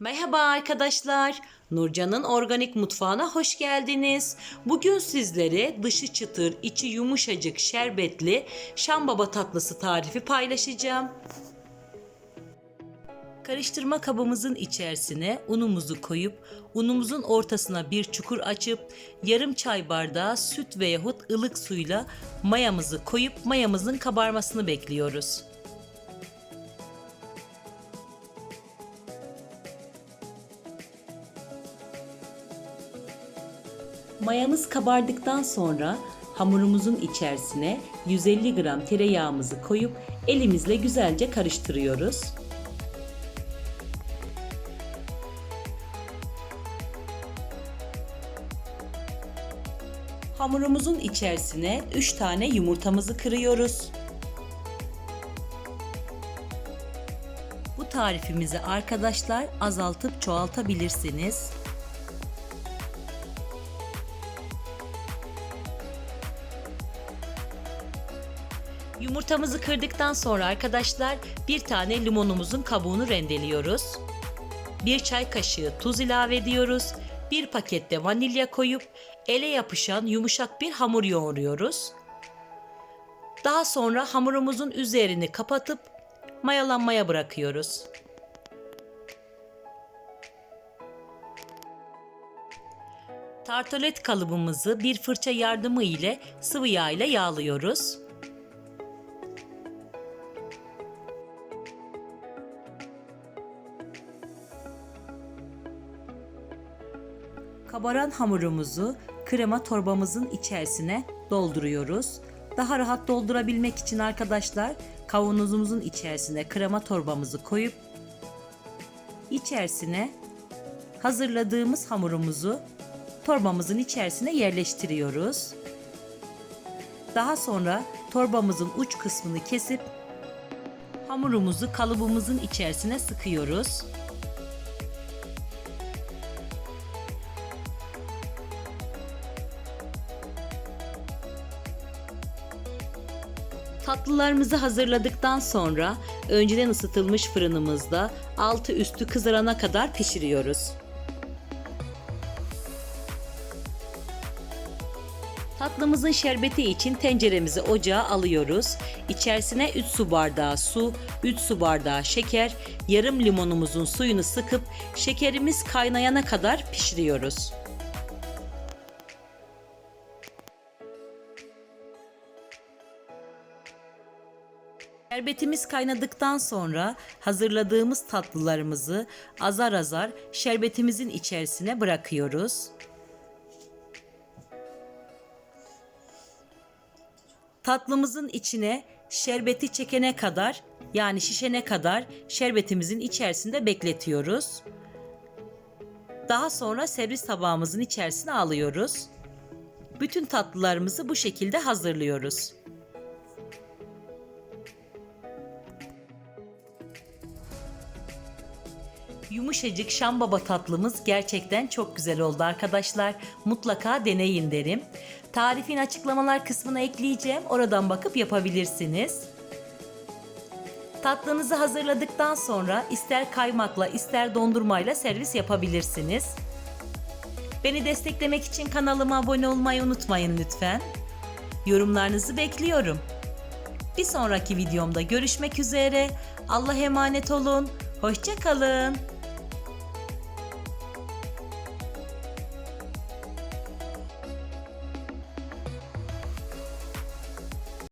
Merhaba arkadaşlar. Nurcan'ın organik mutfağına hoş geldiniz. Bugün sizlere dışı çıtır, içi yumuşacık, şerbetli Şam Baba tatlısı tarifi paylaşacağım. Karıştırma kabımızın içerisine unumuzu koyup unumuzun ortasına bir çukur açıp yarım çay bardağı süt veyahut ılık suyla mayamızı koyup mayamızın kabarmasını bekliyoruz. Mayamız kabardıktan sonra hamurumuzun içerisine 150 gram tereyağımızı koyup elimizle güzelce karıştırıyoruz. Hamurumuzun içerisine 3 tane yumurtamızı kırıyoruz. Bu tarifimizi arkadaşlar azaltıp çoğaltabilirsiniz. Yumurtamızı kırdıktan sonra arkadaşlar bir tane limonumuzun kabuğunu rendeliyoruz. Bir çay kaşığı tuz ilave ediyoruz. Bir pakette vanilya koyup ele yapışan yumuşak bir hamur yoğuruyoruz. Daha sonra hamurumuzun üzerini kapatıp mayalanmaya bırakıyoruz. Tartolet kalıbımızı bir fırça yardımı ile sıvı yağ ile yağlıyoruz. Kabaran hamurumuzu krema torbamızın içerisine dolduruyoruz. Daha rahat doldurabilmek için arkadaşlar kavanozumuzun içerisine krema torbamızı koyup içerisine hazırladığımız hamurumuzu torbamızın içerisine yerleştiriyoruz. Daha sonra torbamızın uç kısmını kesip hamurumuzu kalıbımızın içerisine sıkıyoruz. Tatlılarımızı hazırladıktan sonra önceden ısıtılmış fırınımızda altı üstü kızarana kadar pişiriyoruz. Tatlımızın şerbeti için tenceremizi ocağa alıyoruz. İçerisine 3 su bardağı su, 3 su bardağı şeker, yarım limonumuzun suyunu sıkıp şekerimiz kaynayana kadar pişiriyoruz. Şerbetimiz kaynadıktan sonra hazırladığımız tatlılarımızı azar azar şerbetimizin içerisine bırakıyoruz. Tatlımızın içine şerbeti çekene kadar yani şişene kadar şerbetimizin içerisinde bekletiyoruz. Daha sonra servis tabağımızın içerisine alıyoruz. Bütün tatlılarımızı bu şekilde hazırlıyoruz. Yumuşacık Şam Baba tatlımız gerçekten çok güzel oldu arkadaşlar. Mutlaka deneyin derim. Tarifin açıklamalar kısmına ekleyeceğim. Oradan bakıp yapabilirsiniz. Tatlınızı hazırladıktan sonra ister kaymakla ister dondurmayla servis yapabilirsiniz. Beni desteklemek için kanalıma abone olmayı unutmayın lütfen. Yorumlarınızı bekliyorum. Bir sonraki videomda görüşmek üzere. Allah'a emanet olun. Hoşçakalın.